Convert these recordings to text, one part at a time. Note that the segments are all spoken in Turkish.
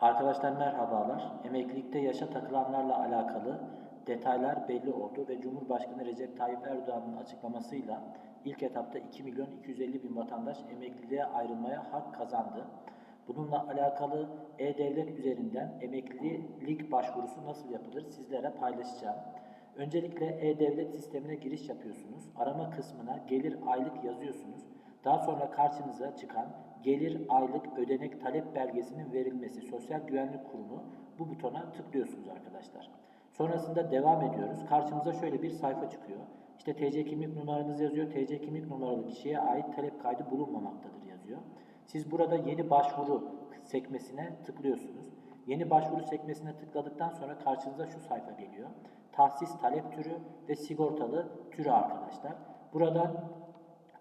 Arkadaşlar merhabalar. Emeklilikte yaşa takılanlarla alakalı detaylar belli oldu ve Cumhurbaşkanı Recep Tayyip Erdoğan'ın açıklamasıyla ilk etapta 2 milyon 250 bin vatandaş emekliliğe ayrılmaya hak kazandı. Bununla alakalı E-Devlet üzerinden emeklilik başvurusu nasıl yapılır sizlere paylaşacağım. Öncelikle E-Devlet sistemine giriş yapıyorsunuz. Arama kısmına gelir aylık yazıyorsunuz. Daha sonra karşınıza çıkan gelir aylık ödenek talep belgesinin verilmesi Sosyal Güvenlik Kurumu bu butona tıklıyorsunuz arkadaşlar. Sonrasında devam ediyoruz. Karşımıza şöyle bir sayfa çıkıyor. İşte TC kimlik numaranız yazıyor. TC kimlik numaralı kişiye ait talep kaydı bulunmamaktadır yazıyor. Siz burada yeni başvuru sekmesine tıklıyorsunuz. Yeni başvuru sekmesine tıkladıktan sonra karşınıza şu sayfa geliyor. Tahsis talep türü ve sigortalı türü arkadaşlar. Buradan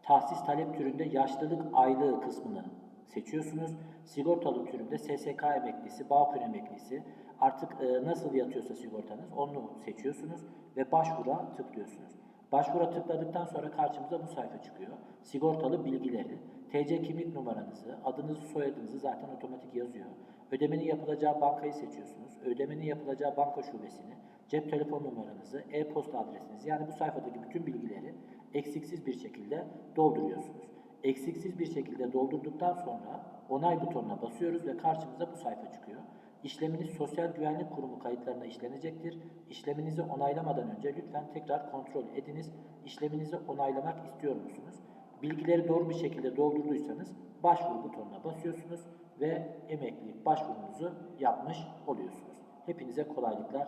tahsis talep türünde yaşlılık aylığı kısmını seçiyorsunuz. Sigortalı türünde SSK emeklisi, Bağkur emeklisi artık e, nasıl yatıyorsa sigortanız onu seçiyorsunuz ve başvura tıklıyorsunuz. Başvura tıkladıktan sonra karşımıza bu sayfa çıkıyor. Sigortalı bilgileri, TC kimlik numaranızı, adınızı, soyadınızı zaten otomatik yazıyor. Ödemenin yapılacağı bankayı seçiyorsunuz. Ödemenin yapılacağı banka şubesini, cep telefon numaranızı, e-posta adresinizi yani bu sayfadaki bütün bilgileri eksiksiz bir şekilde dolduruyorsunuz. Eksiksiz bir şekilde doldurduktan sonra onay butonuna basıyoruz ve karşımıza bu sayfa çıkıyor. İşleminiz Sosyal Güvenlik Kurumu kayıtlarına işlenecektir. İşleminizi onaylamadan önce lütfen tekrar kontrol ediniz. İşleminizi onaylamak istiyor musunuz? Bilgileri doğru bir şekilde doldurduysanız başvuru butonuna basıyorsunuz ve emeklilik başvurunuzu yapmış oluyorsunuz. Hepinize kolaylıklar.